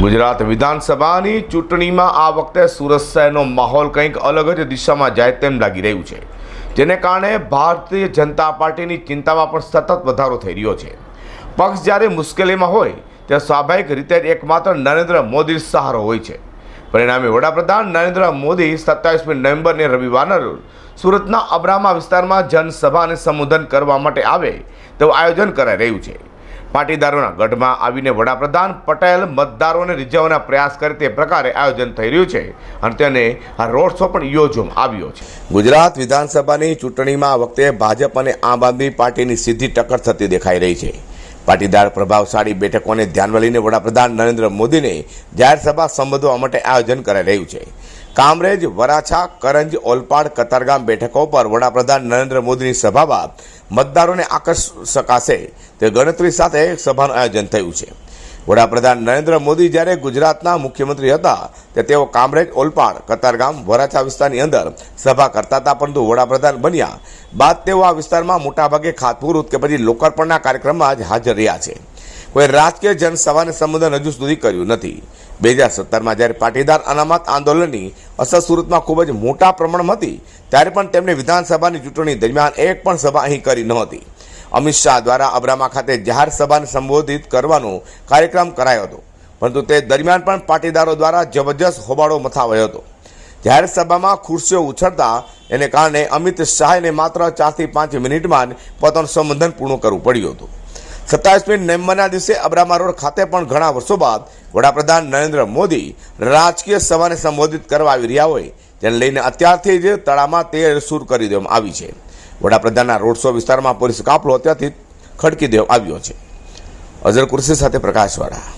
ગુજરાત વિધાનસભાની ચૂંટણીમાં આ વખતે સુરત શહેરનો માહોલ કંઈક અલગ જ દિશામાં જાય તેમ લાગી રહ્યું છે. જેને કારણે ભારતીય જનતા પાર્ટીની ચિંતામાં પણ સતત વધારો થઈ રહ્યો છે. પક્ષ જ્યારે મુશ્કેલીમાં હોય, ત્યારે સ્વાભાવિક રીતે એકમાત્ર નરેન્દ્ર મોદી સહારો હોય છે. પરિણામે વડાપ્રધાન નરેન્દ્ર મોદી સત્તાવીસમી નવેમ્બરને રવિવારના રોજ સુરતના અબ્રામા વિસ્તારમાં જનસભાને સંબોધન કરવા માટે આવે તેવું આયોજન કરાઈ રહ્યું છે. પાટીદારોના ગઢમાં આવીને વડાપ્રધાન પટેલ મતદારોને રીઝવવાના પ્રયાસ કરે તે પ્રકારે આયોજન થઈ રહ્યું છે અને તેને આ રોડ શો પણ યોજવામાં આવ્યો છે. ગુજરાત વિધાનસભાની ચૂંટણીમાં આ વખતે ભાજપ અને આમ આદમી પાર્ટીની સીધી ટક્કર થતી દેખાઈ રહી છે. પાટીદાર પ્રભાવશાળી બેઠકોને ધ્યાનમાં લઈને વડાપ્રધાન નરેન્દ્ર મોદીને જાહેરસભા સંબોધવા માટે આયોજન કરાઈ રહ્યું છે. કામરેજ, વરાછા, કરંજ, ઓલપાડ, કતારગામ બેઠકો પર વડાપ્રધાન નરેન્દ્ર મોદીની સભામાં મતદારોને આકર્ષ શકાશે તે ગણતરી સાથે સભાનું આયોજન થયું છે. વડાપ્રધાન નરેન્દ્ર મોદી જ્યારે ગુજરાતના મુખ્યમંત્રી હતા, તે તેઓ કામરેજ, ઓલપાડ, કતારગામ, વરાછા વિસ્તારની અંદર સભા કરતા હતા, પરંતુ વડાપ્રધાન બન્યા બાદ તેઓ આ વિસ્તારમાં મોટાભાગે ખાતમુહૂર્ત કે પછી લોકાર્પણના કાર્યક્રમમાં જ હાજર રહ્યા છે. કોઈ રાજકીય જનસભાને સંબોધન હજુ સુધી કર્યું નથી. બે હજાર સત્તરમાં જ્યારે પાટીદાર અનામત આંદોલનની અસર સુરતમાં ખૂબ જ મોટા પ્રમાણમાં હતી, ત્યારે પણ તેમણે વિધાનસભાની ચૂંટણી દરમિયાન એક પણ સભા અહીં કરી નહોતી અમિત શાહ દ્વારા અબ્રામા ખાતે જાહેર સભાને સંબોધિત કરવાનો કાર્યક્રમ કરાયો હતો, પરંતુ તે દરમિયાન પણ પાટીદારો દ્વારા જબરજસ્ત હોબાળો મથાવાયો હતો. જાહેર સભામાં ખુરશીઓ ઉછળતા એને કારણે અમિત શાહને માત્ર ચારથી પાંચ મિનિટમાં જ પોતાનું સંબોધન પૂર્ણ કરવું પડ્યું હતું. સત્તાવીસમી નવેમ્બરના દિવસે અબ્રામા રોડ ખાતે પણ ઘણા વર્ષો બાદ વડાપ્રધાન નરેન્દ્ર મોદી રાજકીય સભાને સંબોધિત કરવા આવી રહ્યા હોય, જેને લઈને અત્યારથી જ તળામાં તે સુર કરી દેવામાં આવી છે. વડાપ્રધાનના રોડ શો વિસ્તારમાં પોલીસ કાફલો અત્યારથી ખડકી દેવામાં આવ્યો છે. અઝર કુર્સી સાથે પ્રકાશવાળા